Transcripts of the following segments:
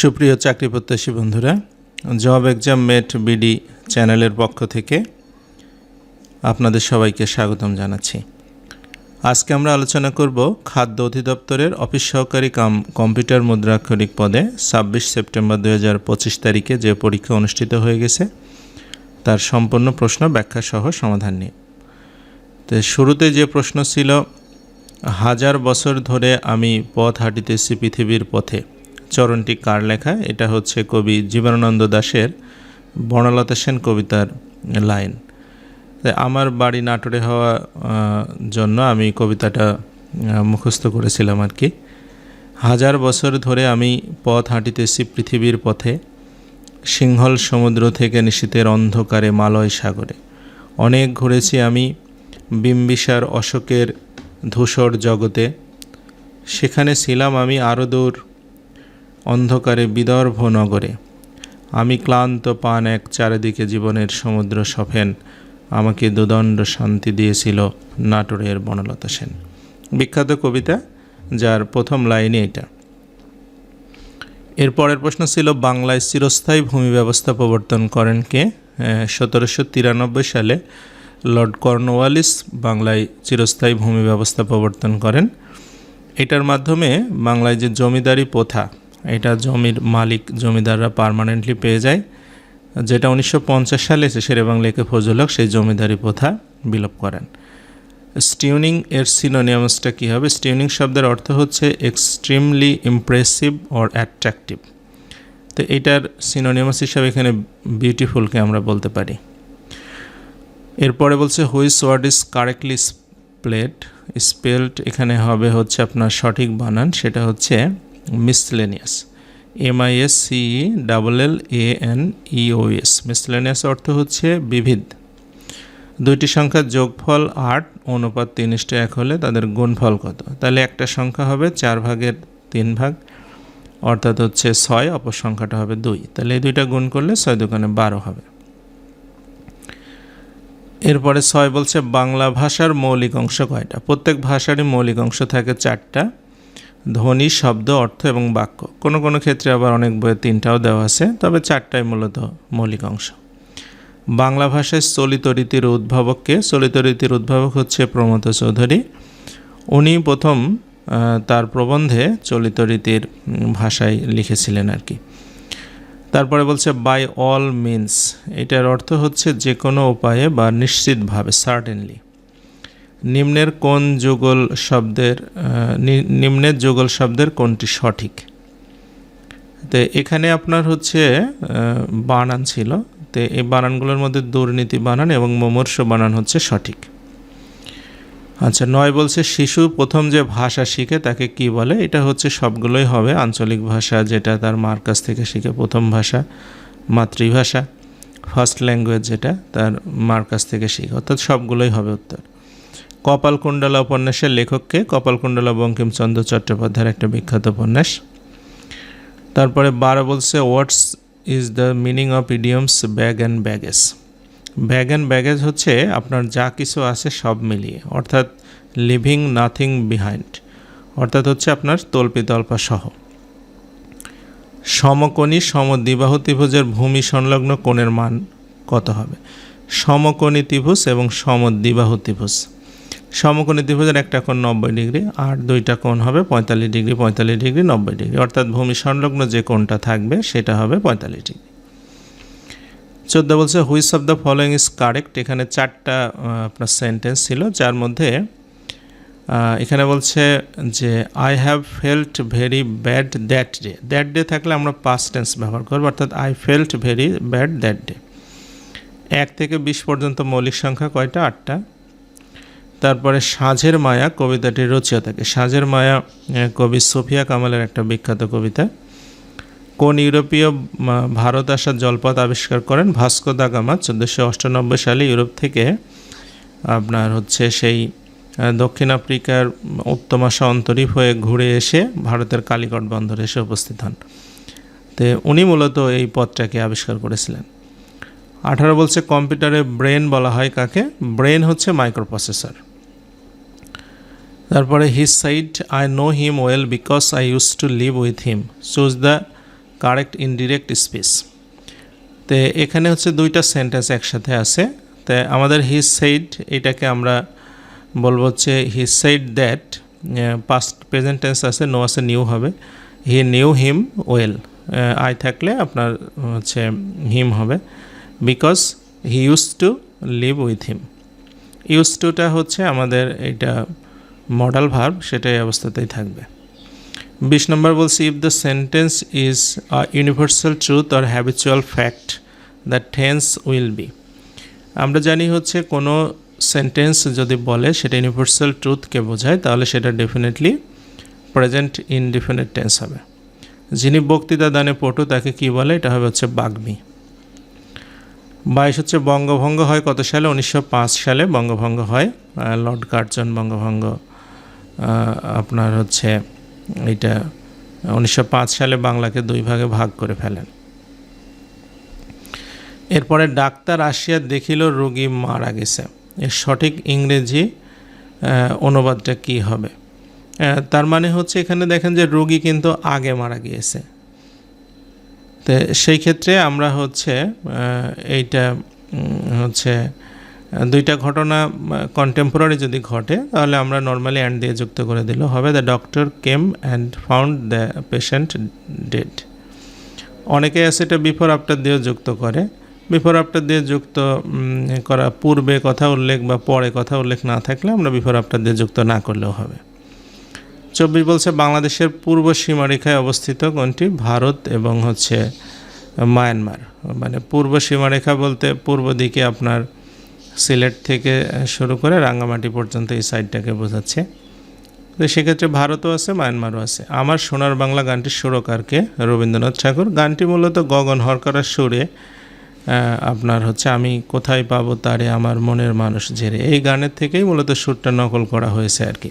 সুপ্রিয় চাকরি প্রত্যাশী বন্ধুরা, জব এক্সাম মেট বিডি চ্যানেলের পক্ষ থেকে আপনাদের সবাইকে স্বাগতম জানাচ্ছি। আজকে আমরা আলোচনা করব খাদ্য অধিদপ্তরের অফিস সহকারী কাম কম্পিউটার মুদ্রাক্ষরিক পদে ছাব্বিশ সেপ্টেম্বর দু হাজার পঁচিশ তারিখে যে পরীক্ষা অনুষ্ঠিত হয়ে গেছে, তার সম্পূর্ণ প্রশ্ন ব্যাখ্যা সহ সমাধান নিয়ে। তো শুরুতে যে প্রশ্ন ছিল, হাজার বছর ধরে আমি পথ হাঁটিতেছি পৃথিবীর পথে চরণটি কার লেখা? এটা হচ্ছে কবি জীবনানন্দ দাশের বনলতা সেন কবিতার লাইন। আমার বাড়ি নাটোরে হওয়া জন্য আমি কবিতাটা মুখস্থ করেছিলাম আর কি। হাজার বছর ধরে আমি পথ হাঁটিতেছি পৃথিবীর পথে, সিংহল সমুদ্র থেকে নিশীতের অন্ধকারে মালয় সাগরে। অনেক ঘুরেছি আমি বিম্বিসার অশোকের ধূসর জগতে, সেখানে ছিলাম আমি আরও দূর অন্ধকারে বিদর্ভ নগরে। আমি ক্লান্ত পান এক চারিদিকে জীবনের সমুদ্র সফেন আমাকে দুদণ্ড শান্তি দিয়েছিল নাটোরের বনলতা সেন। বিখ্যাত কবিতা, যার প্রথম লাইনে এটা। এর পরের প্রশ্ন ছিল, বাংলায় চিরস্থায়ী ভূমি ব্যবস্থা প্রবর্তন করেন কে? সতেরোশো তিরানব্বই সালে লর্ড কর্নওয়ালিস বাংলায় চিরস্থায়ী ভূমি ব্যবস্থা প্রবর্তন করেন। এটার মাধ্যমে বাংলায় যে জমিদারি প্রথা এটা জমির মালিক জমিদাররা পার্মানেন্টলি পেয়ে যায়। যেটা উনিশশো পঞ্চাশ সালে এসে শেরে বাংলা একে ফজল হক সেই জমিদারি প্রথা বিলোপ করেন। স্টিউনিং এর সিনোনিয়ামসটা কী হবে? স্টিউনিং শব্দের অর্থ হচ্ছে এক্সট্রিমলি ইমপ্রেসিভ অর অ্যাট্রাকটিভ তো এটার সিনোনিয়ামস হিসাবে এখানে বিউটিফুলকে আমরা বলতে পারি। এরপরে বলছে which word is correctly spelled spelled এখানে হবে হচ্ছে আপনার সঠিক বানান, সেটা হচ্ছে miscellaneous M I S C double L A N E O S miscellaneous অর্থ হচ্ছে বিবিধ দুইটি সংখ্যার যোগফল আট, অনুপাত তিন এক হলে তাদের গুণফল কত? তাহলে একটা সংখ্যা হবে চার ভাগের তিন ভাগ, অর্থাৎ হচ্ছে ছয়, অপর সংখ্যাটা হবে দুই। তাহলে এই দুইটা গুণ করলে ছয় দোকানে বারো হবে। এরপরে ছয় বলছে বাংলা ভাষার মৌলিক অংশ কয়টা? প্রত্যেক ভাষারই মৌলিক অংশ থাকে চারটা। ধ্বনি, শব্দ, অর্থ এবং বাক্য। কোনো কোনো ক্ষেত্রে আবার অনেক বইয়ে তিনটাও দেওয়া আছে, তবে চারটাই মূলত মৌলিক অংশ। বাংলা ভাষায় চলিত রীতির উদ্ভাবককে, চলিত রীতির উদ্ভাবক হচ্ছে প্রমথ চৌধুরী। উনি প্রথম তার প্রবন্ধে চলিত রীতির ভাষায় লিখেছিলেন আর কি। তারপরে বলছে বাই অল মিনস এটার অর্থ হচ্ছে যে কোনো উপায়ে বা নিশ্চিতভাবে সার্টেনলি নিম্নের কোন যুগল শব্দের নিম্নের যুগল শব্দের কোনটি সঠিক? তো এখানে আপনার হচ্ছে বানান ছিল। তো এই বানানগুলোর মধ্যে দুর্নীতি বানান এবং মোমর্ষ বানান হচ্ছে সঠিক। আচ্ছা নয় বলছে, শিশু প্রথম যে ভাষা শিখে তাকে কি বলে? এটা হচ্ছে সবগুলোই হবে। আঞ্চলিক ভাষা যেটা তার মার কাছ থেকে শিখে, প্রথম ভাষা, মাতৃভাষা, ফার্স্ট ল্যাঙ্গুয়েজ যেটা তার মার কাছ থেকে শিখে। অর্থাৎ সবগুলোই হবে উত্তর। কপালকুণ্ডলা উপন্যাসের লেখককে কপালকুণ্ডলা বঙ্কিমচন্দ্র চট্টোপাধ্যায়ের একটা বিখ্যাত উপন্যাস। তারপরে বারো বলছে what's is the meaning of idioms bag and baggage bag and baggage হচ্ছে আপনার যা কিছু আছে সব মিলিয়ে, অর্থাৎ লিভিং নাথিং বিহাইন্ড অর্থাৎ হচ্ছে আপনার তল্পিতল্পা সহ সমকোণী সমদ্বিবাহু ত্রিভুজের ভূমি সংলগ্ন কোণের মান কত হবে? সমকোণী ত্রিভুজ এবং সমদ্বিবাহু ত্রিভুজ সমকোণী ত্রিভুজের একটা কোণ নব্বই ডিগ্রি আর দুইটা কোণ হবে পঁয়তাল্লিশ ডিগ্রি পঁয়তাল্লিশ ডিগ্রি, নব্বই ডিগ্রি। অর্থাৎ ভূমি সংলগ্ন যে কোণটা থাকবে সেটা হবে পঁয়তাল্লিশ ডিগ্রি। চোদ্দ বলছে which of the following is correct এখানে চারটা আপনার সেন্টেন্স ছিল, যার মধ্যে এখানে বলছে যে I have felt very bad that day that day থাকলে আমরা পাস্ট টেন্স ব্যবহার করব, অর্থাৎ I felt very bad that day এক থেকে বিশ পর্যন্ত মৌলিক সংখ্যা কয়টা? আটটা। তারপরে সাঁঝের মায়া কবিতাটির রচিয়া থাকে। সাঁঝের মায়া কবি সোফিয়া কামালের একটা বিখ্যাত কবিতা। কোন ইউরোপীয় ভারত আসার জলপথ আবিষ্কার করেন ভাস্কো দা গামা চোদ্দোশো অষ্টানব্বই সালে ইউরোপ থেকে। আপনার হচ্ছে সেই দক্ষিণ আফ্রিকার উত্তমাশা অন্তরীপ হয়ে ঘুরে এসে ভারতের কালীকট বন্দরে এসে উপস্থিত হন। তো উনি মূলত এই পথটাকে আবিষ্কার করেছিলেন। আঠারো বলছে কম্পিউটারে ব্রেন বলা হয় কাকে? ব্রেন হচ্ছে মাইক্রোপ্রসেসর। তারপরে his said I know him well because I use to live with him choose the correct indirect speech তো এখানে হচ্ছে দুইটা সেন্টেন্স একসাথে আছে। তো আমাদের হিজ সাইড এটাকে আমরা বলব হচ্ছে he said that past present tense আছে নো আছে নিউ হবে। He knew him well I থাকলে আপনার হচ্ছে হিম হবে। Because he use to live with him use টুটা হচ্ছে আমাদের এটা মডাল ভার্ব সেটা এই অবস্থাতেই থাকবে। বিশ নম্বর বলছি if the sentence is a universal truth or habitual fact the tense will be আমরা জানি হচ্ছে কোনো সেন্টেন্স যদি বলে সেটা ইউনিভার্সাল ট্রুথকে বোঝায়, তাহলে সেটা ডেফিনেটলি প্রেজেন্ট ইনডিফিনিট টেন্স হবে। যিনি বক্তৃতা দানে পটু, তাকে কি বলে? এটা হবে হচ্ছে বাগ্মী। বাইশ হচ্ছে বঙ্গভঙ্গ হয় কত সালে? উনিশশো পাঁচ সালে বঙ্গভঙ্গ হয় লর্ড কার্জন বঙ্গভঙ্গ আপনার হচ্ছে এইটা উনিশশো সালে বাংলাকে দুই ভাগে ভাগ করে ফেলেন। এরপরে ডাক্তার আসিয়া দেখিল রোগী মারা গেছে। এর সঠিক ইংরেজি অনুবাদটা কি হবে? তার মানে হচ্ছে এখানে দেখেন যে রোগী কিন্তু আগে মারা গিয়েছে। তো সেই ক্ষেত্রে আমরা হচ্ছে এইটা হচ্ছে দুইটা ঘটনা কন্টেম্পোরারি যদি ঘটে, তাহলে আমরা নর্মালি অ্যান্ড দিয়ে যুক্ত করে দিলেও হবে the doctor came and found the patient dead অনেকে আছে এটা বিফোর আফটার দিয়েও যুক্ত করে। বিফোর আফটার দিয়ে যুক্ত করা পূর্বে কথা উল্লেখ বা পরে কথা উল্লেখ না থাকলে আমরা বিফোর আফটার দিয়ে যুক্ত না করলেও হবে। চব্বিশ বলছে, বাংলাদেশের পূর্ব সীমারেখায় অবস্থিত কোনটি? ভারত এবং হচ্ছে মায়ানমার। মানে পূর্ব সীমারেখা বলতে পূর্ব দিকে আপনার সিলেট থেকে শুরু করে রাঙ্গামাটি পর্যন্ত এই সাইডটাকে বোঝাচ্ছে। তো সেক্ষেত্রে ভারতও আছে, মায়ানমারও আছে। আমার সোনার বাংলা গানটির সুরকারকে রবীন্দ্রনাথ ঠাকুর। গানটি মূলত গগন হরকরার সুরে আপনার হচ্ছে আমি কোথায় পাবো তারে আমার মনের মানুষ ঝেড়ে। এই গানের থেকেই মূলত সুরটা নকল করা হয়েছে আর কি।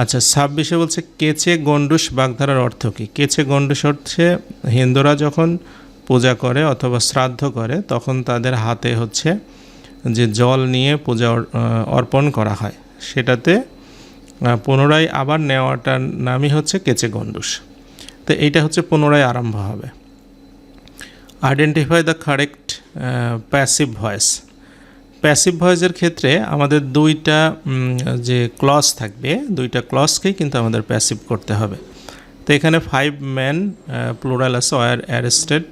আচ্ছা ছাব্বিশে বলছে, কেচে গন্ডুস বাগধারার অর্থ কী? কেচে গন্ডুস হচ্ছে হিন্দুরা যখন পূজা করে অথবা শ্রাদ্ধ করে, তখন তাদের হাতে হচ্ছে যে জল নিয়ে পূজা অর- অর্পণ করা হয়। সেটাতে পুনরায় আবার নেওয়াটার নামই হচ্ছে কেচে গন্ডুস। তো এইটা হচ্ছে পুনরায় আরম্ভ হবে। Identify the correct passive voice passive ভয়েসের ক্ষেত্রে আমাদের দুইটা যে ক্লস থাকবে, দুইটা ক্লসকেই কিন্তু আমাদের প্যাসিভ করতে হবে। তো এখানে ফাইভ ম্যান প্লোরাল আছে arrested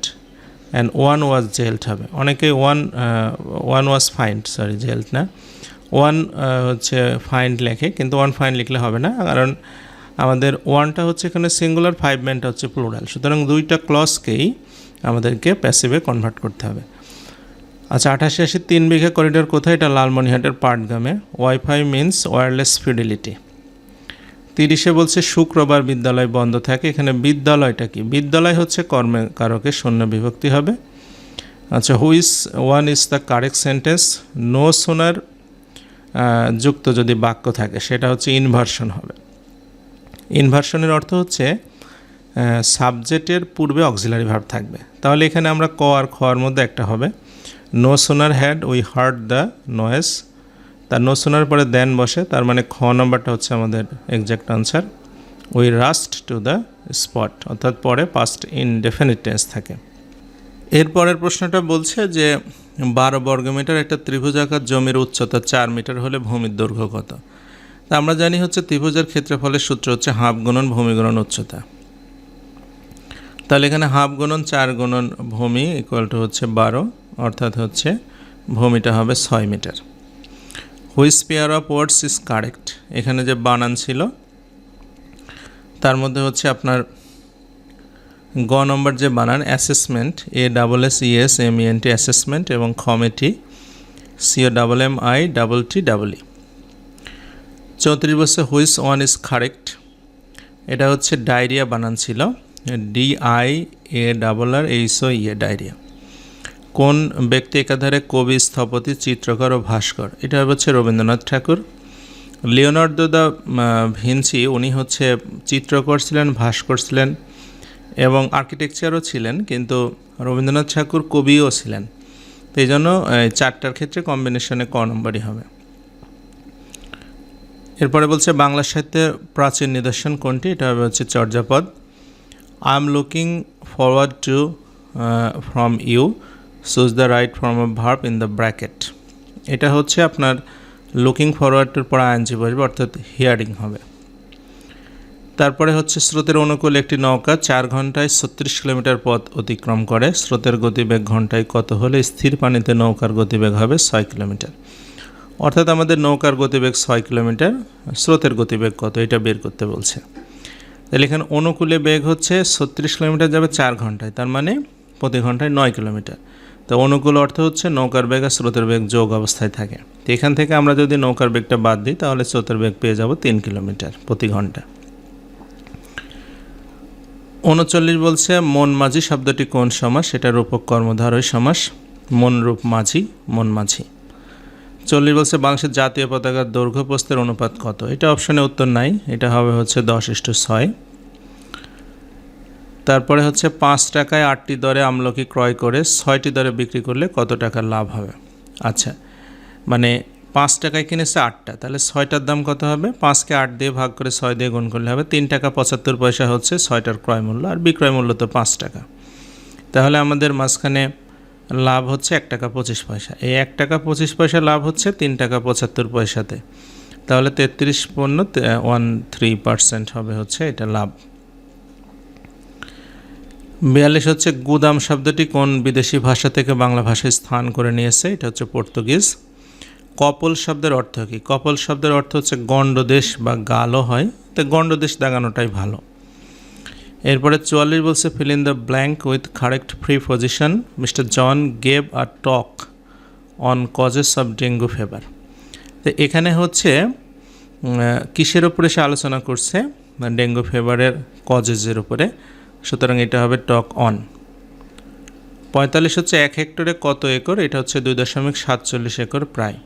and one was jailed হবে। অনেকে one one was find sorry jailed না। ওয়ান হচ্ছে ফাইন্ড লেখে, কিন্তু ওয়ান ফাইন লিখলে হবে না, কারণ আমাদের ওয়ানটা হচ্ছে এখানে সিঙ্গুলার ফাইভ ম্যানটা হচ্ছে প্লুরাল সুতরাং দুইটা ক্লসকেই আমাদেরকে প্যাসিভে কনভার্ট করতে হবে। আচ্ছা আঠাশি আশি তিন বিঘা করিডোর কোথায়? এটা লালমনিহাটের পাটগ্রামে। ওয়াইফাই মিন্স ওয়্যারলেস ফিডিলিটি তিরিশে বলছে, শুক্রবার বিদ্যালয় বন্ধ থাকে। এখানে বিদ্যালয়টা কি? বিদ্যালয় হচ্ছে কর্মে, কারকে শূন্য বিভক্তি হবে। আচ্ছা which one is the correct sentence no sooner যুক্ত যদি বাক্য থাকে, সেটা হচ্ছে ইনভার্সন হবে। ইনভার্সনের অর্থ হচ্ছে সাবজেক্টের পূর্বে অক্সিলারি ভার্ব থাকবে। তাহলে এখানে আমরা ক আর খর মধ্যে একটা হবে। No sooner had we heard the noise তার নো সোনার পরে দেন বসে, তার মানে খ নম্বরটা হচ্ছে আমাদের exact answer we rushed to the spot অর্থাৎ পরে পাস্ট ইনডেফিনিট টেন্স থাকে। এরপরের প্রশ্নটা বলছে যে, বারো বর্গমিটার একটা ত্রিভুজাকার জমির উচ্চতা চার মিটার হলে ভূমির দৈর্ঘ্য কত? তা আমরা জানি হচ্ছে ত্রিভুজের ক্ষেত্রফলের সূত্র হচ্ছে হাফ গুণন ভূমি গুণন উচ্চতা। তাহলে এখানে হাফ গুণন চার গুণন ভূমি ইকুয়াল টু হচ্ছে বারো, অর্থাৎ হচ্ছে ভূমিটা হবে ছয় metre. Which pair of words is correct এখানে যে বানান ছিল, তার মধ্যে হচ্ছে আপনার গ নম্বর যে বানান assessment A double S E S M N T assessment এবং committee C O double M I double T double E চৌত্রিশ বছর হুইস ওয়ান ইজ কারেক্ট এটা হচ্ছে ডায়রিয়া বানান ছিল D I A double R H O E diarrhoea কোন ব্যক্তি একাধারে কবি, স্থপতি, চিত্রকর ও ভাস্কর? এটা হচ্ছে Rabindranath Tagore. Leonardo da Vinci উনি হচ্ছে চিত্রকর ছিলেন, ভাস্কর ছিলেন এবং আর্কিটেকচারও ছিলেন, কিন্তু রবীন্দ্রনাথ ঠাকুর কবিও ছিলেন। তো এই জন্য চারটার ক্ষেত্রে কম্বিনেশনে ক নম্বরই হবে। এরপরে বলছে, বাংলা সাহিত্যের প্রাচীন নিদর্শন কোনটি? এটা হবে হচ্ছে Charyapada. I am looking forward to from you. Choose the right form of verb in the bracket এটা হচ্ছে আপনার লুকিং ফরওয়ার্ডের পর আইএনজি বসবে, অর্থাৎ হিয়ারিং হবে। তারপরে হচ্ছে স্রোতের অনুকূলে একটি নৌকা চার ঘন্টায় ছত্রিশ কিলোমিটার পথ অতিক্রম করে। স্রোতের গতিবেগ ঘন্টায় কত হলে স্থির পানিতে নৌকার গতিবেগ হবে ছয় কিলোমিটার। অর্থাৎ আমাদের নৌকার গতিবেগ ছয় কিলোমিটার, স্রোতের গতিবেগ কত এটা বের করতে বলছে। তাহলে এখানে অনুকূলে বেগ হচ্ছে ছত্রিশ কিলোমিটার যাবে চার ঘন্টায়, তার মানে প্রতি ঘন্টায় নয় কিলোমিটার। তো অনুকূল অর্থ হচ্ছে নৌকার বেগ আর স্রোতের বেগ যোগ অবস্থায় থাকে। তো এখান থেকে আমরা যদি নৌকার বেগটা বাদ দিই, তাহলে স্রোতের বেগ পেয়ে যাব তিন কিলোমিটার প্রতি ঘণ্টা। উনচল্লিশ বলছে, মন মাঝি শব্দটি কোন সমাস? সেটা রূপক কর্মধারয় সমাস। মন রূপ মাঝি, মন মাঝি। চল্লিশ বলছে, বাংলাদেশের জাতীয় পতাকার দৈর্ঘ্য প্রস্থের অনুপাত কত? এটা অপশনে উত্তর নাই, এটা হবে হচ্ছে দশ ইস্টু ছয়। তারপরে হচ্ছে পাঁচ টাকায় আটটি দরে আমলকি ক্রয় করে ছয়টি দরে বিক্রি করলে কত টাকার লাভ হবে? আচ্ছা মানে পাঁচ টাকায় কিনেছে আটটা, তাহলে ছয়টার দাম কত হবে? পাঁচকে আট দিয়ে ভাগ করে ছয় দিয়ে গুণ করলে হবে তিন টাকা পঁচাত্তর পয়সা হচ্ছে ছয়টার ক্রয় মূল্য আর বিক্রয় মূল্য তো পাঁচ টাকা। তাহলে আমাদের মাঝখানে লাভ হচ্ছে এক টাকা পঁচিশ পয়সা। এই এক টাকা পঁচিশ পয়সা লাভ হচ্ছে তিন টাকা পঁচাত্তর পয়সাতে। তাহলে তেত্রিশ পণ্য ওয়ান থ্রি পার্সেন্ট হবে হচ্ছে এটা লাভ। বিয়াল্লিশ হচ্ছে গুদাম শব্দটি কোন বিদেশি ভাষা থেকে বাংলা ভাষায় স্থান করে নিয়েছে? এটা হচ্ছে পর্তুগিজ। কপল শব্দের অর্থ কী? কপল শব্দের অর্থ হচ্ছে গণ্ডদেশ বা গালও হয়। তো গণ্ডদেশ দাগানোটাই ভালো। এরপরে চুয়াল্লিশ বলছে fill in the blank with correct preposition mister John gave a talk on causes of dengue fever. তো এখানে হচ্ছে কিসের উপরে সে আলোচনা করছে? ডেঙ্গু ফেভারের কজেসের উপরে। সুতরাং এটা হবে টক অন। পঁয়তাল্লিশ হচ্ছে এক হেক্টরে কত একর? এটা হচ্ছে দুই দশমিক সাতচল্লিশ একর প্রায়।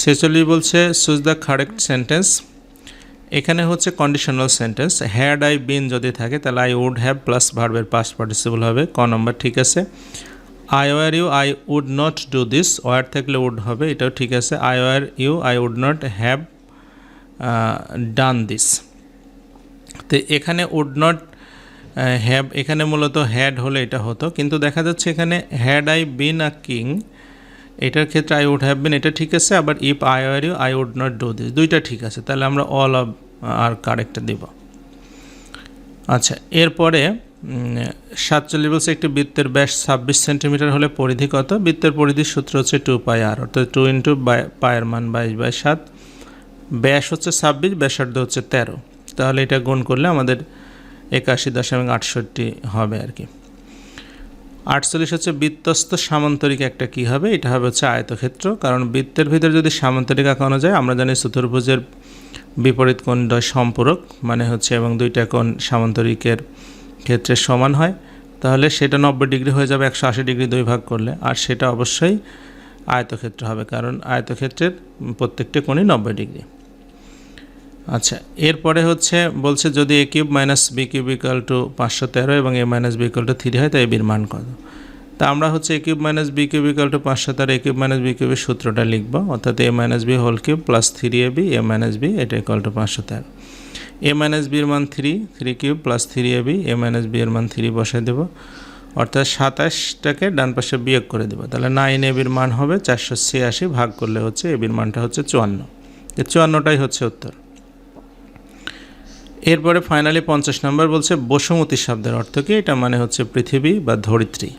ছেচল্লিশ বলছে, সুজ দ্য কারেক্ট সেন্টেন্স এখানে হচ্ছে conditional sentence had I been যদি থাকে, তাহলে আই উড হ্যাভ প্লাস ভার্বের পাস পার্টিসিপল হবে। ক নম্বর ঠিক আছে। I were you I would not do this were থাকলে উড হবে, এটাও ঠিক আছে। I were you I would not have done this তো এখানে উড নট হ্যাভ এখানে মূলত হ্যাড হলে এটা হতো, কিন্তু দেখা যাচ্ছে এখানে had I been a king এটার ক্ষেত্রে আই উড হ্যাভ বিন এটা ঠিক আছে, আবার if I were you I would not do this দুইটা ঠিক আছে, তাহলে আমরা অল অফ আর কারেক্টটা দিব। আচ্ছা এরপরে সাতচল্লিশ বলছে একটি বৃত্তের ব্যাস ছাব্বিশ সেন্টিমিটার হলে পরিধি কত? বৃত্তের পরিধির সূত্র হচ্ছে টু পাই আর অর্থাৎ টু ইন্টু পায়ের মান বাইশ বাই সাত। ব্যাস হচ্ছে ছাব্বিশ, ব্যাসার্ধ হচ্ছে তেরো। তাহলে এটা গুণ করলে আমাদের একাশি দশমিক আটষট্টি হবে আর কি। আটচল্লিশ হচ্ছে বৃত্তস্ত সামান্তরিক একটা কি হবে? এটা হবে হচ্ছে আয়তক্ষেত্র। কারণ বৃত্তের ভিতরে যদি সামান্তরিক আঁকানো যায়, আমরা জানি চতুর্ভুজের বিপরীত কোণদ্বয় সম্পূরক মানে হচ্ছে এবং দুইটা কোণ সামান্তরিকের ক্ষেত্রে সমান হয়। তাহলে সেটা নব্বই ডিগ্রি হয়ে যাবে, একশো আশি ডিগ্রি দুই ভাগ করলে। আর সেটা অবশ্যই আয়তক্ষেত্র হবে, কারণ আয়তক্ষেত্রের প্রত্যেকটি কোণই নব্বই ডিগ্রি। আচ্ছা এরপরে হচ্ছে বলছে যদি a cube minus b cube equal to পাঁচশো তেরো এবং a minus b equal to three হয় তাই বির মান কত? তা আমরা হচ্ছে a cube minus b cube equal to পাঁচশো তেরো এ কিউব মাইনাস বি কিউবের সূত্রটা লিখব। অর্থাৎ a minus b whole cube plus three a b a minus b এটা ইকাল টু পাঁচশো তেরো। এ মাইনাস বির মান three three cube plus three a b a minus b এর মান থ্রি বসাই দেবো। অর্থাৎ সাতাশটাকে ডান পাশে বিয়োগ করে দেবো। তাহলে নাইন এবির মান হবে চারশো ছিয়াশি, ভাগ করলে হচ্ছে এবির মানটা হচ্ছে চুয়ান্ন। চুয়ান্নটাই হচ্ছে উত্তর। এরপরে ফাইনালি পঞ্চাশ নম্বর বলছে বসুমতী শব্দের অর্থ কি? এটা মানে হচ্ছে পৃথিবী বা ধরিত্রী।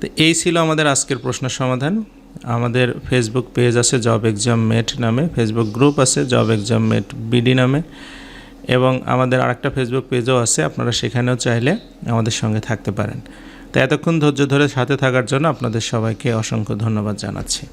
তো এই ছিল আমাদের আজকের প্রশ্ন সমাধান। আমাদের ফেসবুক পেজ আছে জব এক্সাম মেট নামে। ফেসবুক গ্রুপ আছে জব এক্সাম মেট বিডি নামে। এবং আমাদের আরেকটা ফেসবুক পেজও আছে, আপনারা সেখানেও চাইলে আমাদের সঙ্গে থাকতে পারেন। তো এতক্ষণ ধৈর্য ধরে সাথে থাকার জন্য আপনাদের সবাইকে অসংখ্য ধন্যবাদ জানাচ্ছি।